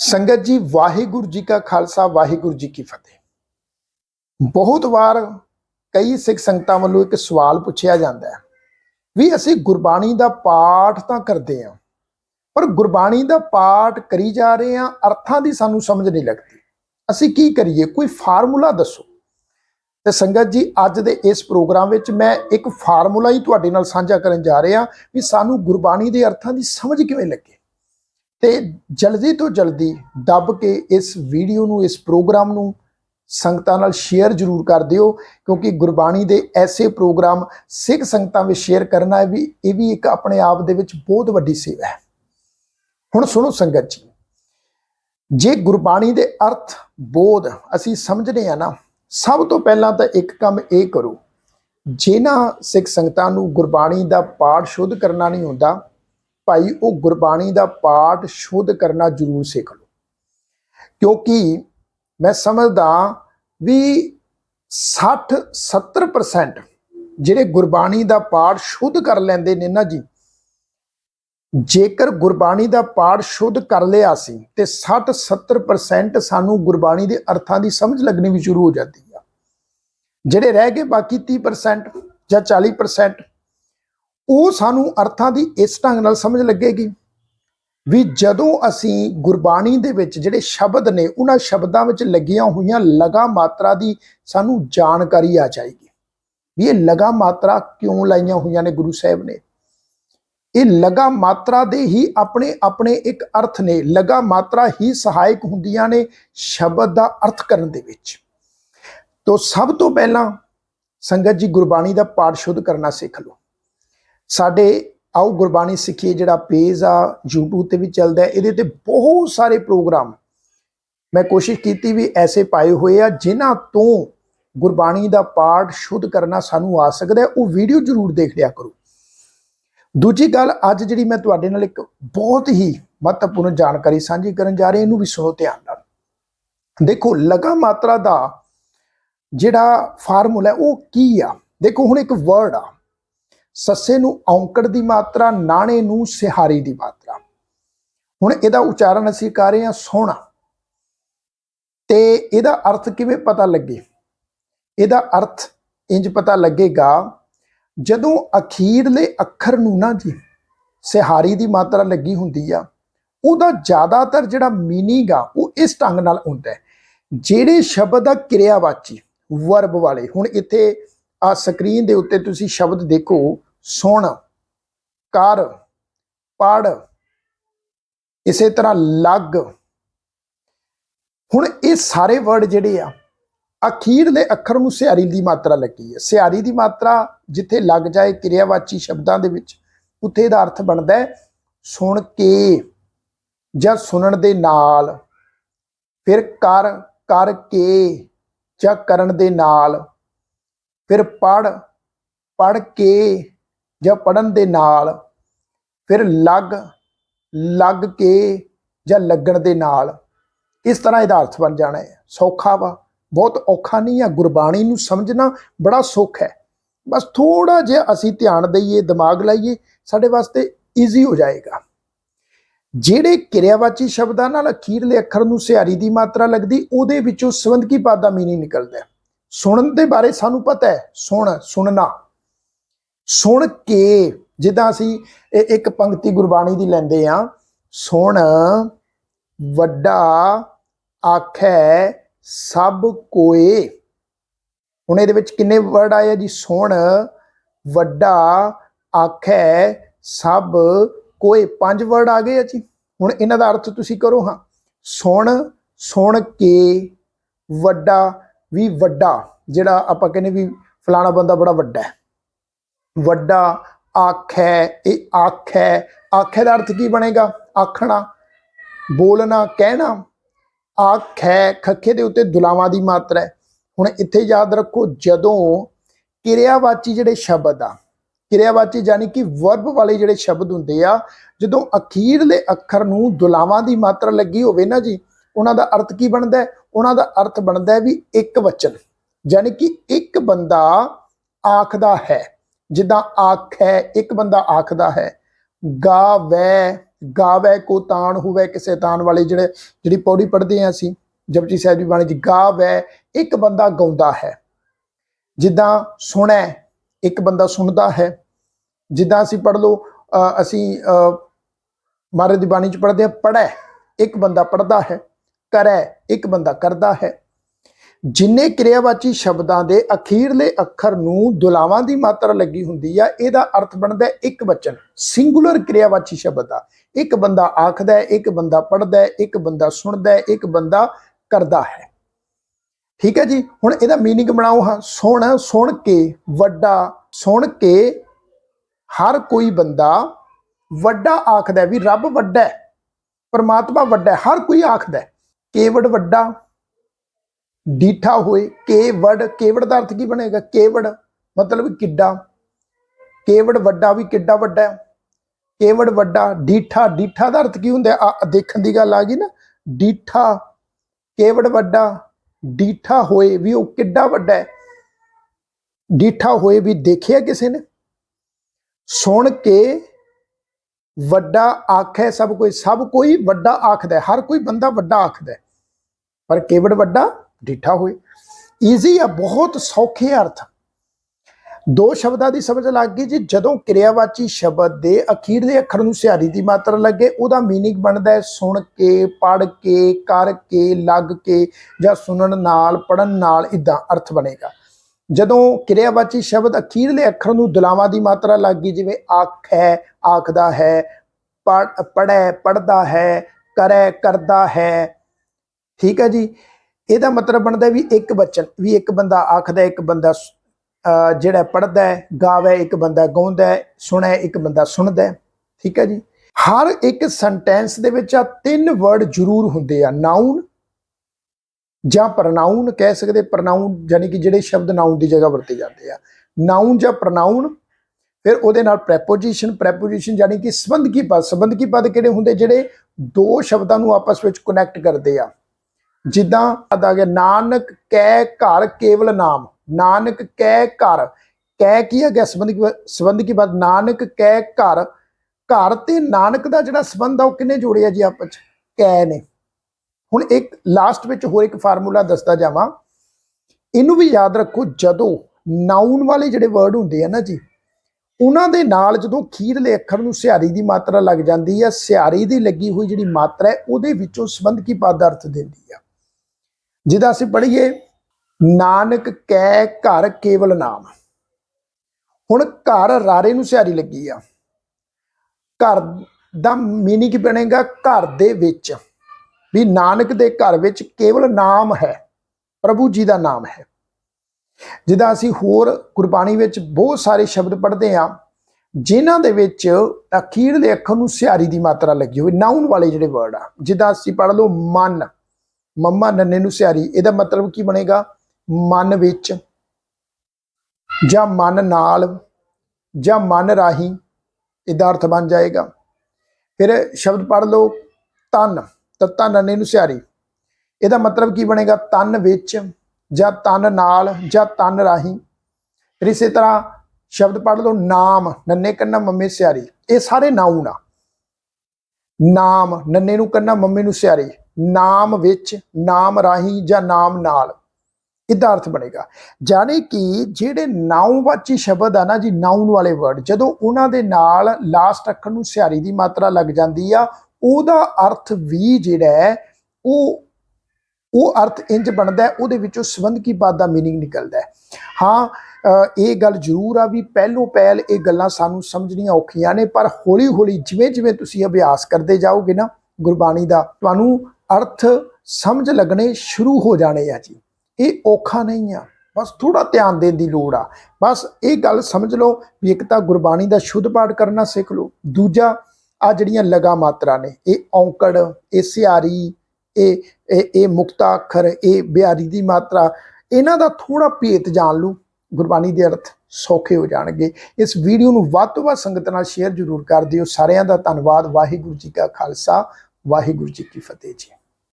ਸੰਗਤ ਜੀ, ਵਾਹਿਗੁਰੂ ਜੀ ਕਾ ਖਾਲਸਾ, ਵਾਹਿਗੁਰੂ ਜੀ ਕੀ ਫਤਿਹ। ਬਹੁਤ ਵਾਰ ਕਈ ਸਿੱਖ ਸੰਗਤਾਂ ਵੱਲੋਂ ਇੱਕ ਸਵਾਲ ਪੁੱਛਿਆ ਜਾਂਦਾ ਹੈ ਵੀ ਅਸੀਂ ਗੁਰਬਾਣੀ ਦਾ ਪਾਠ ਤਾਂ ਕਰਦੇ ਹਾਂ, ਪਰ ਗੁਰਬਾਣੀ ਦਾ ਪਾਠ ਕਰੀ ਜਾ ਰਹੇ ਹਾਂ, ਅਰਥਾਂ ਦੀ ਸਾਨੂੰ ਸਮਝ ਨਹੀਂ ਲੱਗਦੀ। ਅਸੀਂ ਕੀ ਕਰੀਏ? ਕੋਈ ਫਾਰਮੂਲਾ ਦੱਸੋ। ਤੇ ਸੰਗਤ ਜੀ, ਅੱਜ ਦੇ ਇਸ ਪ੍ਰੋਗਰਾਮ ਵਿੱਚ ਮੈਂ ਇੱਕ ਫਾਰਮੂਲਾ ਹੀ ਤੁਹਾਡੇ ਨਾਲ ਸਾਂਝਾ ਕਰਨ ਜਾ ਰਿਹਾ ਵੀ ਸਾਨੂੰ ਗੁਰਬਾਣੀ ਦੇ ਅਰਥਾਂ ਦੀ ਸਮਝ ਕਿਵੇਂ ਲੱਗੇ? ਤੇ ਜਲਦੀ ਤੋਂ ਜਲਦੀ ਦੱਬ ਕੇ ਇਸ ਵੀਡੀਓ ਨੂੰ, ਇਸ ਪ੍ਰੋਗਰਾਮ ਨੂੰ ਸੰਗਤਾਂ ਨਾਲ ਸ਼ੇਅਰ ਜ਼ਰੂਰ ਕਰ ਦਿਓ, ਕਿਉਂਕਿ ਗੁਰਬਾਣੀ ਦੇ ਐਸੇ ਪ੍ਰੋਗਰਾਮ ਸਿੱਖ ਸੰਗਤਾਂ ਵਿੱਚ ਸ਼ੇਅਰ ਕਰਨਾ ਵੀ, ਇਹ ਵੀ ਇੱਕ ਆਪਣੇ ਆਪ ਦੇ ਵਿੱਚ ਬਹੁਤ ਵੱਡੀ ਸੇਵਾ ਹੈ। ਹੁਣ ਸੁਣੋ ਸੰਗਤ ਜੀ। ਜੇ ਗੁਰਬਾਣੀ ਦੇ ਅਰਥ ਬੋਧ ਅਸੀਂ ਸਮਝਦੇ ਆ ਨਾ, ਸਭ ਤੋਂ ਪਹਿਲਾਂ ਤਾਂ ਇੱਕ ਕੰਮ ਇਹ ਕਰੋ। ਜਿਨ੍ਹਾਂ ਸਿੱਖ ਸੰਗਤਾਂ ਨੂੰ ਗੁਰਬਾਣੀ ਦਾ ਪਾਠ ਸ਼ੁੱਧ ਕਰਨਾ ਨਹੀਂ ਹੁੰਦਾ ਭਾਈ, ਉਹ ਗੁਰਬਾਣੀ ਦਾ ਪਾਠ ਸ਼ੁੱਧ ਕਰਨਾ ਜ਼ਰੂਰ ਸਿੱਖ ਲਓ। ਕਿਉਂਕਿ ਮੈਂ ਸਮਝਦਾ ਵੀ 60 70% ਜਿਹੜੇ ਗੁਰਬਾਣੀ ਦਾ ਪਾਠ ਸ਼ੁੱਧ ਕਰ ਲੈਂਦੇ ਨੇ ਨਾ ਜੀ, ਜੇਕਰ ਗੁਰਬਾਣੀ ਦਾ ਪਾਠ ਸ਼ੁੱਧ ਕਰ ਲਿਆ ਸੀ, ਤੇ 60 70% ਸਾਨੂੰ ਗੁਰਬਾਣੀ ਦੇ ਅਰਥਾਂ ਦੀ ਸਮਝ ਲੱਗਣੀ ਵੀ ਸ਼ੁਰੂ ਹੋ ਜਾਂਦੀ ਆ। ਜਿਹੜੇ ਰਹਿ ਗਏ ਬਾਕੀ 30% ਜਾਂ 40% ਉਹ ਸਾਨੂੰ ਅਰਥਾਂ ਦੀ ਇਸ ਢੰਗ ਨਾਲ ਸਮਝ ਲੱਗੇਗੀ। ਵੀ ਜਦੋਂ ਅਸੀਂ ਗੁਰਬਾਣੀ ਦੇ ਵਿੱਚ ਜਿਹੜੇ ਸ਼ਬਦ ਨੇ, ਉਹਨਾਂ ਸ਼ਬਦਾਂ ਵਿੱਚ ਲੱਗੀਆਂ ਹੋਈਆਂ ਲਗਾ ਮਾਤਰਾ ਦੀ ਸਾਨੂੰ ਜਾਣਕਾਰੀ ਆ ਜਾਏਗੀ। ਵੀ ਇਹ ਲਗਾ ਮਾਤਰਾ ਕਿਉਂ ਲਾਈਆਂ ਹੋਈਆਂ ਨੇ ਗੁਰੂ ਸਾਹਿਬ ਨੇ? ਇਹ ਲਗਾ ਮਾਤਰਾ ਦੇ ਹੀ ਆਪਣੇ ਆਪਣੇ ਇੱਕ ਅਰਥ ਨੇ। ਲਗਾ ਮਾਤਰਾ ਹੀ ਸਹਾਇਕ ਹੁੰਦੀਆਂ ਨੇ ਸ਼ਬਦ ਦਾ ਅਰਥ ਕਰਨ ਦੇ ਵਿੱਚ। ਤੋਂ ਸਭ ਤੋਂ ਪਹਿਲਾਂ ਸੰਗਤ ਜੀ ਗੁਰਬਾਣੀ ਦਾ ਪਾਠ ਸ਼ੁੱਧ ਕਰਨਾ ਸਿੱਖ ਲਓ। ਸਾਡੇ ਆਓ ਗੁਰਬਾਣੀ ਸਿੱਖੀਏ, ਜਿਹੜਾ ਪੇਜ ਆ, YouTube ਤੇ ਵੀ ਚੱਲਦਾ ਹੈ, ਇਹਦੇ ਤੇ ਬਹੁਤ ਸਾਰੇ ਪ੍ਰੋਗਰਾਮ। ਮੈਂ ਕੋਸ਼ਿਸ਼ ਕੀਤੀ ਵੀ ਐਸੇ ਪਾਏ ਹੋਏ ਆ, ਜਿਨ੍ਹਾਂ ਤੋਂ ਗੁਰਬਾਣੀ ਦਾ ਪਾਠ ਸ਼ੁੱਧ ਕਰਨਾ ਸਾਨੂੰ ਆ ਸਕਦਾ ਉਹ ਵੀਡੀਓ ਜ਼ਰੂਰ ਦੇਖ ਲਿਆ ਕਰੋ। ਦੂਜੀ ਗੱਲ, ਅੱਜ ਜਿਹੜੀ ਮੈਂ ਤੁਹਾਡੇ ਨਾਲ ਇੱਕ ਬਹੁਤ ਹੀ ਮਹੱਤਵਪੂਰਨ ਜਾਣਕਾਰੀ ਸਾਂਝੀ ਕਰਨ ਜਾ ਰਿਹਾ, ਇਹਨੂੰ ਵੀ ਸੁਣੋ ਧਿਆਨ ਨਾਲ। ਦੇਖੋ, ਲਗਾ ਮਾਤਰਾ ਦਾ ਜਿਹੜਾ ਫਾਰਮੂਲਾ ਉਹ ਕੀ ਆ? ਦੇਖੋ, ਹੁਣ ਇੱਕ ਵਰਡ ਆ। ਸੱਸੇ ਨੂੰ ਔਂਕੜ ਦੀ ਮਾਤਰਾ, ਨਾਣੇ ਨੂੰ ਸਿਹਾਰੀ ਦੀ ਮਾਤਰਾ। ਹੁਣ ਇਹਦਾ ਉਚਾਰਨ ਅਸੀਂ ਕਰ ਰਹੇ ਹਾਂ ਸੋਹਣਾ। ਤੇ ਇਹਦਾ ਅਰਥ ਕਿਵੇਂ ਪਤਾ ਲੱਗੇ? ਇਹਦਾ ਅਰਥ ਇੰਜ ਪਤਾ ਲੱਗੇਗਾ, ਜਦੋਂ ਅਖੀਰਲੇ ਅੱਖਰ ਨੂੰ ਨਾ ਜੀ ਸਿਹਾਰੀ ਦੀ ਮਾਤਰਾ ਲੱਗੀ ਹੁੰਦੀ ਆ, ਉਹਦਾ ਜ਼ਿਆਦਾਤਰ ਜਿਹੜਾ ਮੀਨਿੰਗ ਆ, ਉਹ ਇਸ ਢੰਗ ਨਾਲ ਹੁੰਦਾ ਹੈ। ਜਿਹੜੇ ਸ਼ਬਦ ਆ ਕਿਰਿਆਵਾਚੀ, ਵਰਬ ਵਾਲੇ, ਹੁਣ ਇੱਥੇ ਆ ਸਕਰੀਨ ਦੇ ਉੱਤੇ ਤੁਸੀਂ ਸ਼ਬਦ ਦੇਖੋ, ਸੁਣ, ਕਰ, ਪੜ, ਇਸੇ ਤਰ੍ਹਾਂ ਲੱਗ। ਹੁਣ ਇਹ ਸਾਰੇ ਵਰਡ ਜਿਹੜੇ ਆ ਅਖੀਰਲੇ ਅੱਖਰ ਨੂੰ ਸਿਆਰੀ ਦੀ ਮਾਤਰਾ ਲੱਗੀ ਹੈ। ਸਿਆਰੀ ਦੀ ਮਾਤਰਾ ਜਿੱਥੇ ਲੱਗ ਜਾਏ ਕਿਰਿਆਵਾਚੀ ਸ਼ਬਦਾਂ ਦੇ ਵਿੱਚ, ਉੱਥੇ ਦਾ ਅਰਥ ਬਣਦਾ ਹੈ ਸੁਣ ਕੇ ਜਾਂ ਸੁਣਨ ਦੇ ਨਾਲ। ਫਿਰ ਕਰ ਕਰਕੇ ਜਾਂ ਕਰਨ ਦੇ ਨਾਲ। ਫਿਰ ਪੜ ਪੜ ਕੇ ਜਾਂ ਪੜਨ ਦੇ ਨਾਲ, ਫਿਰ ਲੱਗ ਲੱਗ ਕੇ ਜਾਂ ਲੱਗਣ ਦੇ ਨਾਲ, ਇਸ ਤਰ੍ਹਾਂ ਇਹਦਾ ਅਰਥ ਬਣ ਜਾਣਾ ਹੈ। ਸੌਖਾ ਵਾ, ਬਹੁਤ ਔਖਾ ਨਹੀਂ ਆ। ਗੁਰਬਾਣੀ ਨੂੰ ਸਮਝਣਾ ਬੜਾ ਸੌਖਾ ਹੈ। ਬਸ ਥੋੜਾ ਜਿਹਾ ਅਸੀਂ ਧਿਆਨ ਦਈਏ, ਦਿਮਾਗ ਲਾਈਏ, ਸਾਡੇ ਵਾਸਤੇ ਈਜ਼ੀ ਹੋ ਜਾਏਗਾ। ਜਿਹੜੇ ਕਿਰਿਆਵਾਚੀ ਸ਼ਬਦਾਂ ਨਾਲ ਅਖੀਰਲੇ ਅੱਖਰ ਨੂੰ ਸਿਹਾਰੀ ਦੀ ਮਾਤਰਾ ਲੱਗਦੀ, ਉਹਦੇ ਵਿੱਚੋਂ ਸੰਬੰਧਕੀ ਪਦ ਦਾ ਮੀਨਿੰਗ ਨਿਕਲਦਾ ਸੁਣਨ ਦੇ ਬਾਰੇ ਸਾਨੂੰ ਪਤਾ ਹੈ, ਸੁਣ, ਸੁਣਨਾ। ਸੁਣ ਕੇ, ਜਿੱਦਾਂ ਅਸੀਂ ਇਹ ਇੱਕ ਪੰਕਤੀ ਗੁਰਬਾਣੀ ਦੀ ਲੈਂਦੇ ਆ, ਸੁਣ, ਵੱਡਾ ਆਖੈ, ਸਭ ਕੋਏ। ਹੁਣ ਇਹਦੇ ਵਿੱਚ ਕਿੰਨੇ ਵਰਡ ਆਏ ਆ ਜੀ? ਸੁਣ, ਵੱਡਾ ਆਖੈ, ਸਭ ਕੋਏ। ਪੰਜ ਵਰਡ ਆ ਗਏ ਆ ਜੀ। ਹੁਣ ਇਹਨਾਂ ਦਾ ਅਰਥ ਤੁਸੀਂ ਕਰੋ ਹਾਂ। ਸੁਣ ਸੁਣ ਕੇ, ਵੱਡਾ ਵੀ ਵੱਡਾ, ਜਿਹੜਾ ਆਪਾਂ ਕਹਿੰਦੇ ਵੀ ਫਲਾਣਾ ਬੰਦਾ ਬੜਾ ਵੱਡਾ ਹੈ। ਵੱਡਾ ਆਖ ਹੈ, ਇਹ ਆਖ ਹੈ। ਆਖੇ ਦਾ ਅਰਥ ਕੀ ਬਣੇਗਾ? ਆਖਣਾ, ਬੋਲਣਾ, ਕਹਿਣਾ। ਆਖ ਹੈ, ਖੱਖੇ ਦੇ ਉੱਤੇ ਦੁਲਾਵਾਂ ਦੀ ਮਾਤਰਾ ਹੈ। ਹੁਣ ਇੱਥੇ ਯਾਦ ਰੱਖੋ, ਜਦੋਂ ਕਿਰਿਆਵਾਚੀ ਜਿਹੜੇ ਸ਼ਬਦ ਆ, ਕਿਰਿਆਵਾਚੀ ਯਾਨੀ ਕਿ ਵਰਬ ਵਾਲੇ ਜਿਹੜੇ ਸ਼ਬਦ ਹੁੰਦੇ ਆ, ਜਦੋਂ ਅਖੀਰਲੇ ਅੱਖਰ ਨੂੰ ਦੁਲਾਵਾਂ ਦੀ ਮਾਤਰਾ ਲੱਗੀ ਹੋਵੇ ਨਾ ਜੀ, ਉਹਨਾਂ ਦਾ ਅਰਥ ਕੀ ਬਣਦਾ ਉਹਨਾਂ ਦਾ ਅਰਥ ਬਣਦਾ ਹੈ ਵੀ ਇੱਕ ਵਚਨ ਯਾਨੀ ਕਿ ਇੱਕ ਬੰਦਾ ਆਖਦਾ ਹੈ ਜਿੱਦਾਂ ਆਖੈ ਇੱਕ ਬੰਦਾ ਆਖਦਾ ਹੈ ਗਾਵੈ ਗਾਵੈ ਕੋ ਤਾਣ ਹੋਵੇ ਕਿਸੇ ਤਾਣ ਵਾਲੇ ਜਿਹੜੇ ਜਿਹੜੀ ਪੌੜੀ ਪੜ੍ਹਦੇ ਆ ਅਸੀਂ ਜਪਜੀ ਸਾਹਿਬ ਦੀ ਬਾਣੀ ਚ ਗਾਵੈ ਇੱਕ ਬੰਦਾ ਗਾਉਂਦਾ ਹੈ। ਜਿੱਦਾਂ ਸੁਣੈ ਇੱਕ ਬੰਦਾ ਸੁਣਦਾ ਹੈ। ਜਿੱਦਾਂ ਅਸੀਂ ਪੜ੍ਹ ਲਓ ਅ, ਅਸੀਂ ਅ, ਮਹਾਰਾਜ ਦੀ ਬਾਣੀ ਚ ਪੜ੍ਹਦੇ ਆ ਪੜ੍ਹੈ ਇੱਕ ਬੰਦਾ ਪੜ੍ਹਦਾ ਹੈ। ਕਰੈ, ਇੱਕ ਬੰਦਾ ਕਰਦਾ ਹੈ। ਜਿੰਨੇ ਕਿਰਿਆਵਾਚੀ ਸ਼ਬਦਾਂ ਦੇ ਅਖੀਰਲੇ ਅੱਖਰ ਨੂੰ ਦੁਲਾਵਾਂ ਦੀ ਮਾਤਰਾ ਲੱਗੀ ਹੁੰਦੀ ਆ, ਇਹਦਾ ਅਰਥ ਬਣਦਾ ਇੱਕ ਵਚਨ ਸਿੰਗੂਲਰ ਕਿਰਿਆਵਾਚੀ ਸ਼ਬਦ ਆ। ਇੱਕ ਬੰਦਾ ਆਖਦਾ ਹੈ, ਇੱਕ ਬੰਦਾ ਪੜ੍ਹਦਾ ਹੈ, ਇੱਕ ਬੰਦਾ ਸੁਣਦਾ ਹੈ, ਇੱਕ ਬੰਦਾ ਕਰਦਾ ਹੈ। ਠੀਕ ਹੈ ਜੀ? ਹੁਣ ਇਹਦਾ ਮੀਨਿੰਗ ਬਣਾਓ ਹਾਂ। ਸੁਣ ਸੁਣ ਕੇ ਵੱਡਾ, ਸੁਣ ਕੇ ਹਰ ਕੋਈ ਬੰਦਾ ਵੱਡਾ ਆਖਦਾ ਵੀ ਰੱਬ ਵੱਡਾ ਹੈ, ਪਰਮਾਤਮਾ ਵੱਡਾ ਹੈ, ਹਰ ਕੋਈ ਆਖਦਾ ਹੈ। ਕੇਵੜ ਵੱਡਾ, ਡੀਠਾ ਹੋਏ, ਕੇਵੜ ਕੇਵੜ ਦਾ ਅਰਥ ਕੀ ਬਣੇਗਾ? ਕੇਵੜ ਮਤਲਬ ਕਿੱਡਾ, ਕੇਵੜ ਵੱਡਾ ਵੀ ਕਿੱਡਾ ਵੱਡਾ ਹੈ? ਕੇਵੜ ਵੱਡਾ, ਡੀਠਾ ਡੀਠਾ ਦਾ ਅਰਥ ਕੀ ਹੁੰਦਾ? ਆ ਦੇਖਣ ਦੀ ਗੱਲ ਆ ਗਈ ਨਾ, ਡੀਠਾ, ਕੇਵੜ ਵੱਡਾ, ਡੀਠਾ ਹੋਏ ਵੀ ਉਹ ਕਿੱਡਾ ਵੱਡਾ ਹੈ? ਡੀਠਾ ਹੋਏ ਵੀ ਦੇਖਿਆ ਕਿਸੇ ਨੇ? ਸੁਣ ਕੇ ਵੱਡਾ ਆਖ ਹੈ, ਸਭ ਕੋਈ ਸਭ ਕੋਈ ਵੱਡਾ ਆਖਦਾ ਹਰ ਕੋਈ ਬੰਦਾ ਵੱਡਾ ਆਖਦਾ ਪਰ ਕੇਵੜ ਵੱਡਾ, ਡਿੱਠਾ ਹੋਏ। ਈਜ਼ੀ ਆ, ਬਹੁਤ ਸੌਖੇ ਅਰਥ। ਦੋ ਸ਼ਬਦਾਂ ਦੀ ਸਮਝ ਲੱਗ ਗਈ ਜੀ। ਜਦੋਂ ਕਿਰਿਆਵਾਚੀ ਸ਼ਬਦ ਦੇ ਅਖੀਰ ਦੇ ਅੱਖਰ ਨੂੰ ਸਿਆਰੀ ਦੀ ਮਾਤਰਾ ਲੱਗੇ, ਉਹਦਾ ਮੀਨਿੰਗ ਬਣਦਾ ਹੈ ਸੁਣ ਕੇ, ਪੜ੍ਹ ਕੇ ਕਰਕੇ ਲੱਗ ਕੇ ਜਾਂ ਸੁਣਨ ਨਾਲ ਪੜਨ ਨਾਲ ਇਦਾਂ ਅਰਥ ਬਣੇਗਾ। ਜਦੋਂ ਕਿਰਿਆਵਾਚੀ ਸ਼ਬਦ ਅਖੀਰਲੇ ਅੱਖਰ ਨੂੰ ਦੁਲਾਵਾਂ ਦੀ ਮਾਤਰਾ ਲੱਗ ਗਈ, ਜਿਵੇਂ ਆਖ ਹੈ, ਆਖਦਾ ਹੈ ਪੜ੍ਹ ਪੜ੍ਹੈ ਪੜਦਾ ਹੈ, ਕਰੈ, ਕਰਦਾ ਹੈ। ਠੀਕ ਹੈ ਜੀ? ਇਹਦਾ ਮਤਲਬ ਬਣਦਾ ਵੀ ਇੱਕ ਬਚਨ, ਵੀ ਇੱਕ ਬੰਦਾ ਆਖਦਾ, ਇੱਕ ਬੰਦਾ ਜਿਹੜਾ ਪੜਦਾ ਹੈ, ਗਾਵੇ, ਇੱਕ ਬੰਦਾ ਗਾਉਂਦਾ ਹੈ, ਸੁਣੈ, ਇੱਕ ਬੰਦਾ ਸੁਣਦਾ ਹੈ। ਠੀਕ ਹੈ ਜੀ? ਹਰ ਇੱਕ ਸੈਂਟੈਂਸ ਦੇ ਵਿੱਚ ਆ ਤਿੰਨ ਵਰਡ ਜ਼ਰੂਰ ਹੁੰਦੇ ਆ ਨਾਉਨ ਜਾਂ ਪ੍ਰਨਾਉਨ ਕਹਿ ਸਕਦੇ ਪ੍ਰਨਾਉਨ ਯਾਨੀ ਕਿ ਜਿਹੜੇ ਸ਼ਬਦ ਨਾਉਨ ਦੀ ਜਗ੍ਹਾ ਵਰਤੇ ਜਾਂਦੇ ਆ। ਨਾਉਨ ਜਾਂ ਪ੍ਰਨਾਉਨ ਫਿਰ ਉਹਦੇ ਨਾਲ ਪ੍ਰੈਪੋਜੀਸ਼ਨ ਪ੍ਰੈਪੋਜੀਸ਼ਨ ਯਾਨੀ ਕਿ ਸੰਬੰਧਕੀ ਪਦ ਸੰਬੰਧਕੀ ਪਦ ਕਿਹੜੇ ਹੁੰਦੇ? ਜਿਹੜੇ ਦੋ ਸ਼ਬਦਾਂ ਨੂੰ ਆਪਸ ਵਿੱਚ ਕਨੈਕਟ ਕਰਦੇ ਆ। ਜਿੱਦਾਂ ਪਦ ਆ ਗਿਆ, ਨਾਨਕ, ਕੈ, ਘਰ, ਕੇਵਲ ਨਾਮ। ਨਾਨਕ, ਕੈ, ਘਰ। ਕੈ ਕੀ ਹੈ ਗਿਆ? ਸੰਬੰਧਕੀ ਸੰਬੰਧਕੀ ਪਦ ਨਾਨਕ, ਕੈ, ਘਰ। ਘਰ ਤੇ ਨਾਨਕ ਦਾ ਜਿਹੜਾ ਸੰਬੰਧ ਆ, ਉਹ ਕਿੰਨੇ ਜੋੜਿਆ ਜੀ ਆਪਸ ਚ? ਕੈ ਨੇ। ਹੁਣ ਇੱਕ ਲਾਸਟ ਵਿੱਚ ਹੋਰ ਇੱਕ ਫਾਰਮੂਲਾ ਦੱਸਦਾ ਜਾਵਾਂ। ਇਹਨੂੰ ਵੀ ਯਾਦ ਰੱਖੋ, ਜਦੋਂ ਨਾਉਨ ਵਾਲੇ ਜਿਹੜੇ ਵਰਡ ਹੁੰਦੇ ਆ ਨਾ ਜੀ, ਉਹਨਾਂ ਦੇ ਨਾਲ ਜਦੋਂ ਖੀਰਲੇ ਅੱਖਰ ਨੂੰ ਸਿਹਾਰੀ ਦੀ ਮਾਤਰਾ ਲੱਗ ਜਾਂਦੀ ਹੈ ਸਿਹਾਰੀ ਦੀ ਲੱਗੀ ਹੋਈ ਜਿਹੜੀ ਮਾਤਰਾ ਹੈ, ਉਹਦੇ ਵਿੱਚੋਂ ਸੰਬੰਧਕੀ ਪਦ ਦਾ ਦਿੰਦੀ ਆ? ਜਿਹਦਾ ਅਸੀਂ ਪੜ੍ਹੀਏ, ਨਾਨਕ ਕੈ ਘਰ ਕੇਵਲ ਨਾਮ। ਹੁਣ ਘਰ ਰਾਰੇ ਨੂੰ ਸਿਹਾਰੀ ਲੱਗੀ ਆ। ਘਰ ਦਾ ਮੀਨਿੰਗ ਬਣੇਗਾ? ਘਰ ਦੇ ਵਿੱਚ। ਵੀ ਨਾਨਕ ਦੇ ਘਰ ਵਿੱਚ ਕੇਵਲ ਨਾਮ ਹੈ, ਪ੍ਰਭੂ ਜੀ ਦਾ ਨਾਮ ਹੈ। ਜਿੱਦਾਂ ਅਸੀਂ ਹੋਰ ਗੁਰਬਾਣੀ ਵਿੱਚ ਬਹੁਤ ਸਾਰੇ ਸ਼ਬਦ ਪੜ੍ਹਦੇ ਆ ਜਿਨ੍ਹਾਂ ਦੇ ਵਿੱਚ ਅਖੀਰਲੇ ਅੱਖਰ ਨੂੰ ਸਿਆਰੀ ਦੀ ਮਾਤਰਾ ਲੱਗੀ ਹੋਈ ਨਾਉਨ ਵਾਲੇ ਜਿਹੜੇ ਵਰਡ ਆ। ਜਿੱਦਾਂ ਅਸੀਂ ਪੜ੍ਹ ਲਓ ਮਨ, ਮੰਮਾ ਨੰਨੇ ਨੂੰ ਸਿਆਰੀ ਇਹਦਾ ਮਤਲਬ ਕੀ ਬਣੇਗਾ? ਮਨ ਵਿੱਚ ਜਾਂ ਮਨ ਨਾਲ ਜਾਂ ਮਨ ਰਾਹੀਂ ਇਹਦਾ ਅਰਥ ਬਣ ਜਾਏਗਾ। ਫਿਰ ਸ਼ਬਦ ਪੜ੍ਹ ਲਓ ਤਨ ਤੱਤਾ ਨੰਨੇ ਨੂੰ ਸਿਆਰੀ ਇਹਦਾ ਮਤਲਬ ਕੀ ਬਣੇਗਾ? ਤਨ ਵਿੱਚ ਜਾਂ ਤਨ ਨਾਲ ਜਾਂ ਤਨ ਰਾਹੀਂ। ਫਿਰ ਇਸੇ ਤਰ੍ਹਾਂ ਸ਼ਬਦ ਪੜ੍ਹ ਲਓ, ਨਾਮ, ਨੰਨੇ ਕੰਨਾ ਮੰਮੇ ਸਿਆਰੀ ਇਹ ਸਾਰੇ ਨਾਉਨ ਆ। ਨਾਮ, ਨੰਨੇ ਨੂੰ ਕੰਨਾ ਮੰਮੇ ਨੂੰ ਸਿਆਰੀ ਨਾਮ ਵਿੱਚ ਨਾਮ ਰਾਹੀਂ ਜਾਂ ਨਾਮ ਨਾਲ। ਇਹਦਾ ਅਰਥ ਬਣੇਗਾ ਜਾਣੀ ਕਿ ਜਿਹੜੇ ਨਾਉਵਾਚੀ ਸ਼ਬਦ ਆ ਨਾ ਜੀ ਨਾਉਨ ਵਾਲੇ ਵਰਡ ਜਦੋਂ ਉਹਨਾਂ ਦੇ ਨਾਲ ਲਾਸਟ ਅੱਖਰ ਨੂੰ ਸਿਆਰੀ ਦੀ ਮਾਤਰਾ ਲੱਗ ਜਾਂਦੀ ਆ ਉਹਦਾ ਅਰਥ ਵੀ ਜਿਹੜਾ ਹੈ, ਉਹ ਉਹ ਅਰਥ ਇੰਜ ਬਣਦਾ ਉਹਦੇ ਵਿੱਚੋਂ ਸੰਬੰਧਕੀ ਬਾਤ ਦਾ ਮੀਨਿੰਗ ਨਿਕਲਦਾ ਹਾਂ। ਇਹ ਗੱਲ ਜ਼ਰੂਰ ਆ ਵੀ ਪਹਿਲੋਂ ਪਹਿਲ ਇਹ ਗੱਲਾਂ ਸਾਨੂੰ ਸਮਝਣੀਆਂ ਔਖੀਆਂ ਨੇ, ਪਰ ਹੌਲੀ ਹੌਲੀ ਜਿਵੇਂ ਜਿਵੇਂ ਤੁਸੀਂ ਅਭਿਆਸ ਕਰਦੇ ਜਾਓਗੇ ਨਾ, ਗੁਰਬਾਣੀ ਦਾ, ਤੁਹਾਨੂੰ ਅਰਥ ਸਮਝ ਲੱਗਣੇ ਸ਼ੁਰੂ ਹੋ ਜਾਣੇ ਆ ਜੀ। ਇਹ ਔਖਾ ਨਹੀਂ ਆ, ਬਸ ਥੋੜਾ ਧਿਆਨ ਦੇਣ ਦੀ ਲੋੜ ਆ। ਬਸ ਇਹ ਗੱਲ ਸਮਝ ਲਓ ਵੀ ਇੱਕ ਤਾਂ ਗੁਰਬਾਣੀ ਦਾ ਸ਼ੁੱਧ ਪਾਠ ਕਰਨਾ ਸਿੱਖ ਲਓ, ਦੂਜਾ ਆ ਜਿਹੜੀਆਂ ਲਗਾ ਮਾਤਰਾ ਨੇ, ਇਹ ਔਂਕੜ, ਇਹ ਸਿਆਰੀ, ਇਹ ਇਹ ਇਹ ਮੁਕਤਾ ਅੱਖਰ, ਇਹ ਬਿਹਾਰੀ ਦੀ ਮਾਤਰਾ, ਇਹਨਾਂ ਦਾ ਥੋੜਾ ਭੇਤ ਜਾਣ ਲਓ ਗੁਰਬਾਣੀ ਦੇ ਅਰਥ ਸੌਖੇ ਹੋ ਜਾਣਗੇ। ਇਸ ਵੀਡੀਓ ਨੂੰ ਵੱਧ ਤੋਂ ਵੱਧ ਸੰਗਤ ਨਾਲ ਸ਼ੇਅਰ ਜ਼ਰੂਰ ਕਰ ਦਿਓ। ਸਾਰਿਆਂ ਦਾ ਧੰਨਵਾਦ। ਵਾਹਿਗੁਰੂ ਜੀ ਕਾ ਖਾਲਸਾ। ਵਾਹਿਗੁਰੂ ਜੀ ਕੀ ਫਤਿਹ ਜੀ।